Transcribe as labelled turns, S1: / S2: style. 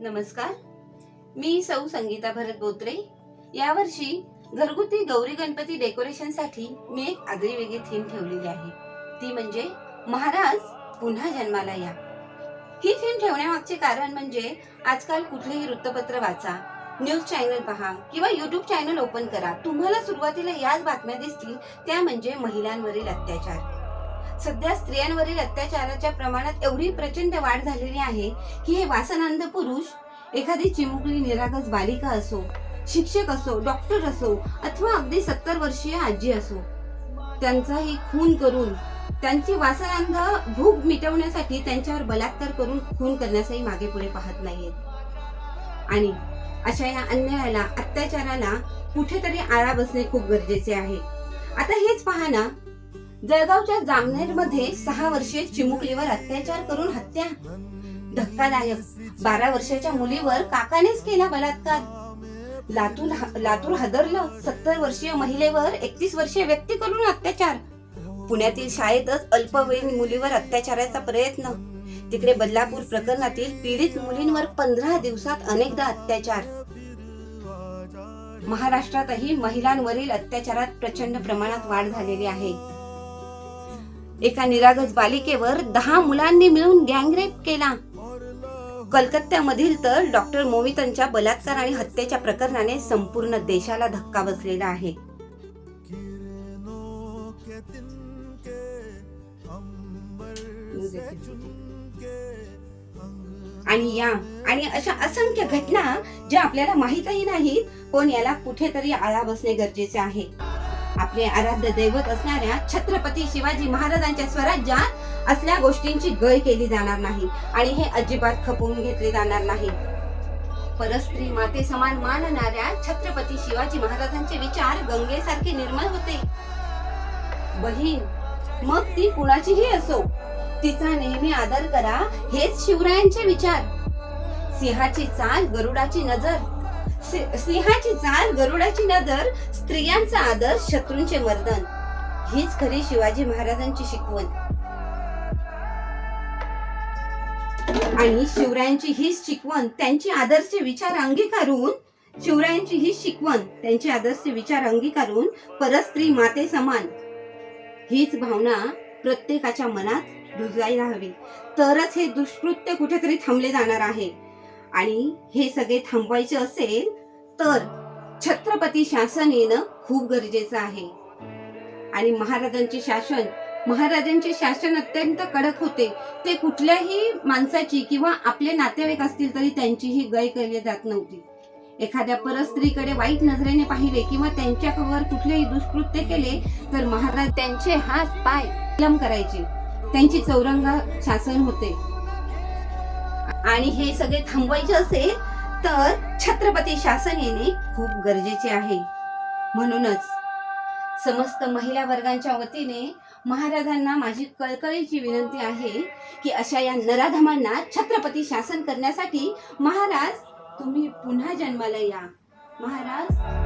S1: नमस्कार. मी सौ संगीता भरत बोत्रे. यावर्षी घरगुती गौरी गणपती डेकोरेशनसाठी मी एक आगळी वेगळी थीम ठेवलेली आहे. ती म्हणजे महाराज पुन्हा जन्माला या. ही थीम ठेवण्यामागचे कारण म्हणजे आजकाल कुठलेही वृत्तपत्र वाचा न्यूज चॅनल पहा किंवा युट्यूब चॅनल ओपन करा. तुम्हाला सुरुवातीला याच बातम्या दिसतील. त्या म्हणजे महिलांवरील अत्याचार. सध्या स्त्रियांवरील अत्याचाराच्या प्रमाणात एवढी प्रचंड वाढ झालेली आहे की हे वासनांध पुरुष एखादी चिमुकली निरागस बालिका असो शिक्षक असो डॉक्टर असो अथवा अगदी सत्तर वर्षीय आजी असो त्यांचाही खून करून त्यांची वासनांध भूक मिटवण्यासाठी त्यांच्यावर बलात्कार करून खून करण्यासही मागे पुढे पाहत नाहीयेत. आणि अशा या अन्यायाला अत्याचाराला कुठेतरी आळा बसणे खूप गरजेचे आहे. आता हेच पहा ना जळगावच्या जामनेरमध्ये सहा वर्षीय चिमुकलीवर अत्याचार करून हत्या. धक्कादायक. बारा वर्षाच्या मुलीवर काकानेच केला बलात्कार. लातूर लातूर हदरलं सत्तर वर्षीय महिलेवर एकतीस वर्षीय व्यक्ती करून अत्याचार. पुण्यातील शाळेतच अल्पवयीन मुलीवर अत्याचाराचा प्रयत्न. तिकडे बदलापूर प्रकरणातील पीडित मुलींवर पंधरा दिवसात अनेकदा अत्याचार. महाराष्ट्रातही महिलांवरील अत्याचारात प्रचंड प्रमाणात वाढ झालेली आहे. एका निरागस बालिकेवर दहा मुलांनी मिळून गँगरेप केला. कलकत्त्यामधील तर डॉक्टर मोमितनच्या बलात्कार आणि हत्येच्या प्रकरणाने संपूर्ण देशाला धक्का बसलेला आहे. आणि या आणि अशा असंख्य घटना ज्या आपल्याला माहीतही नाहीत पण याला कुठेतरी आळा बसणे गरजेचे आहे. आपले आराध्य दैवत असणाऱ्या छत्रपती शिवाजी महाराजांच्या स्वराज्यात असल्या गोष्टींची गय केली जाणार नाही आणि हे अजिबात खपवून घेतले जाणार नाही. परस्त्री माते समान मानणाऱ्या छत्रपती शिवाजी महाराजांचे विचार गंगेसारखे निर्मळ होते. बहीण मग ती कुणाचीही असो तिचा नेहमी आदर करा हेच शिवरायांचे विचार. सिंहाची चाल गरुडाची नजर. सिंहाची चाल गरुडाची नजर स्त्रियांचा आदर शत्रूंचे मर्दन. हीच खरी शिवाजी महाराजांची शिकवण. आणि शिवरायांची हीच शिकवण त्यांची आदर्श विचार अंगीकारून शिवरायांची ही शिकवण त्यांचे आदर्श विचार अंगीकारून परस्त्री माते समान. हीच भावना प्रत्येकाच्या मनात रुजायला हवी. तरच हे दुष्कृत्य कुठेतरी थांबले जाणार आहे. आणि हे सगळे थांबवायचे असेल तर छत्रपती शासन येणं खूप गरजेचं आहे. आणि महाराजांचे शासन महाराजांचे शासन अत्यंत कडक होते. ते कुठल्याही माणसाची किंवा आपले नातेवाईक असतील तरी त्यांचीही गय केली जात नव्हती. एखाद्या परस्त्रीकडे वाईट नजरेने पाहिले किंवा त्यांच्यावर कुठलेही दुष्कृत्य केले तर महाराज त्यांचे हात पाय करायचे. त्यांची चौरंगा शासन होते. आणि हे सगळे थांबवायचे असेल तर छत्रपती शासन येणे खूप गरजेचे आहे. म्हणूनच समस्त महिला वर्गांच्या वतीने महाराजांना माझी कळकळीची विनंती आहे की अशा या नराधमांना छत्रपती शासन करण्यासाठी महाराज तुम्ही पुन्हा जन्माला या. महाराज